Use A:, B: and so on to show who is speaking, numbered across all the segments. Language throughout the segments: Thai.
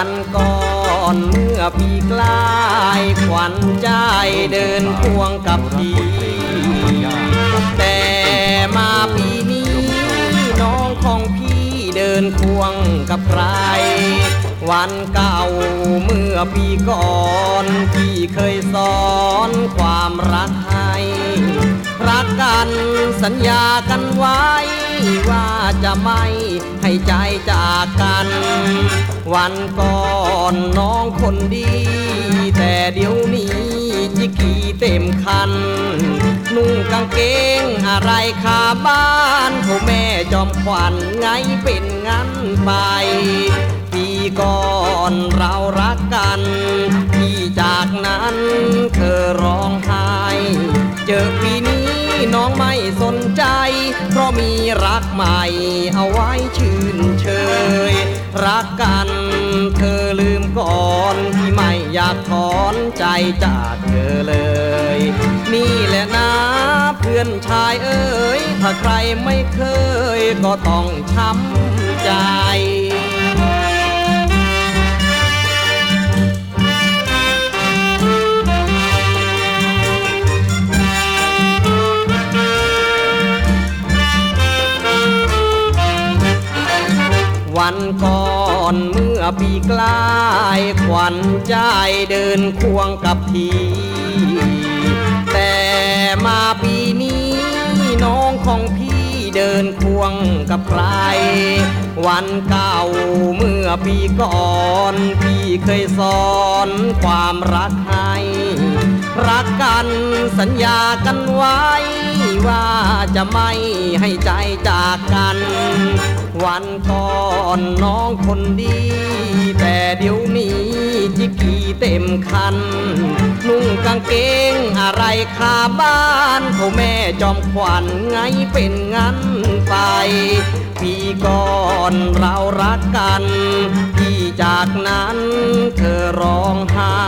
A: วันก่อนเมื่อปีกลายขวัญใจเดินควงกับพี่ แต่มาปีนี้ น้องของพี่เดินควงกับใคร วันเก่าเมื่อปีก่อน พี่เคยสอนความรักให้ รักกันสัญญากันไว้ ว่าจะไม่ให้ใจจากกัน วันก่อนน้องคนดี แต่เดี๋ยวนี้จิกกี้เต็มคัน นุ่งกางเกงอะไรคาบ้านโทแม่จอมขวัญไงเป็นงั้นไป ปีก่อนเรารักกันที่จากนั้นเธอร้องไห้ เจอปี สนใจ เพราะมีรักใหม่เอาไว้ชื่นเชย รักกันเธอลืมก่อนที่ไม่อยากถอนใจจากเธอเลย นี่แหละนะเพื่อนชายเอ๋ยถ้าใครไม่เคยก็ต้องช้ำใจ วันก่อนเมื่อปีกลายขวัญใจเดินควงกับทีแต่มาปีนี้น้องของพี่เดินควงกับใคร วันเก่าเมื่อปีก่อนพี่เคยสอนความรักให้รักกันสัญญากันไว้ ว่าจะไม่ให้ใจจากกัน วันก่อน น้องคนดี แต่เดี๋ยวนี้จิกีเต็มคัน นุ่งกางเกงอะไรคาบ้านโทแม่จอมขวัญไงเป็นงั้นไป ปีก่อนเรารักกัน ที่จากนั้นเธอร้องไห้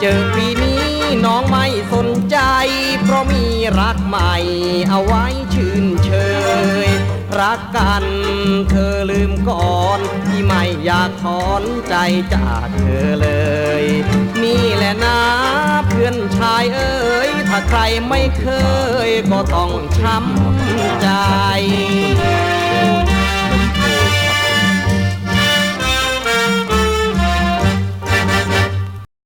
A: เจอปีนี้น้องไม่สนใจ เพราะมีรักใหม่เอาไว้ รักกัน เธอลืมก่อนที่ไม่อยากถอนใจจากเธอเลย นี่แหละนะเพื่อนชายเอ๋ยถ้าใครไม่เคยก็ต้องช้ำใจ